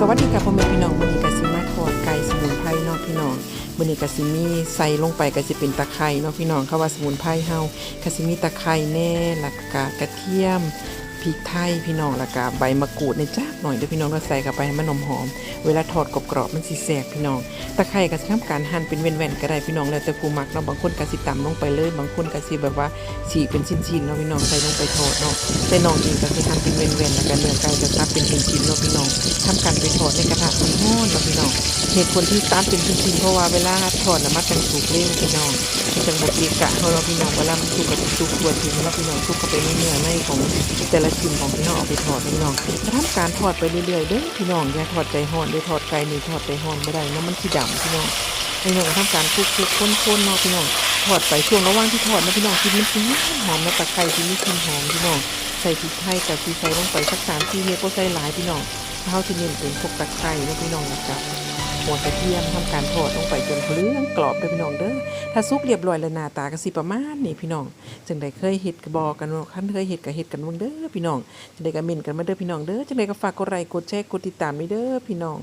สวัสดีค่ะพ่อแม่พี่น้องวันนี้กสิมาทอดไก่สมุนไพรเนาะพี่น้องวันนี้กสิมีใส่ลงไปก็จะเป็นตะไคร้เนาะพี่น้องเขาว่าสมุนไพรเฮากะสิมีตะไคร้แน่หลักกากระเทียม ริกไทยพี่น้องแล้วก็ใบมะกรูดในจ้าหน่อยเด้อพี่น้องเราใส่เข้าไปให้มันนมหอม เวลาทอดกรอบๆมันสิแสบพี่น้องตะไคร้ก็จะทำการหั่นเป็นแว่นๆก็ได้พี่น้องแล้วแต่ผู้มักเนาะบางคนก็สิตำลงไปเลย บางคนก็สิแบบว่าฉีกเป็นชิ้นๆเนาะพี่น้องใส่ลงไปทอดเนาะแต่น้องเองก็สิหั่นเป็นแว่นๆแล้วก็เนื้อไก่ก็ซับเป็นชิ้นๆเนาะพี่น้องทำการไปทอดในกระทะ เหตุผลที่ตามเป็นชิ้นๆเพราะว่าเวลาทอดน่ะมันจังสุกเร็วพี่น้องจังบ่เกะกะเฮาเนาพี่น้องเวลามันสุกก็สุกทั่วถึงเนาะพี่น้องสุกเข้าไปเนื้อในของแต่ละชิ้นของพี่น้องเอาไปทอดพี่น้องจะทำการทอดไปเรื่อยๆเด้อพี่น้องอย่าทอดใจร้อนด้อทอดไก่นี่ทอดใจร้อนบ่ได้เนาะมันสิดำพี่น้องพี่น้องทำการคลุกๆข้นๆเนาะพี่น้องทอดไปช่วงระหว่างที่ทอดนะพี่น้องกินมันสิหอมนะตะไคร้ที่มีกลิ่นหอมพี่น้องใส่พริกไทยกับพริกไทยลงไปสักสามสี่เม็ดก็ใส่หลายพี่น้องเท่าที่เน้นเป็นพวกตะไคร้นะพี่น้องนะครั บหัวกระเทียมทำการทอดลงไปจนเหลืองกรอบเด้อพี่น้องเด้อถ้าสุกเรียบร้อยแล้วหน้าตาก็สิประมาณนี่พี่น้องจึงได้เคยเฮ็ดกระบอกกันเนาะคันเคยเฮ็ดก็เฮ็ดกันเบิ่งเด้อพี่น้องจังได้ก็เม่นกันมาเด้อพี่น้องเด้อจังได้ก็ฝากกดไลค์กดแชร์กดติดตามไว้เด้อพี่น้อง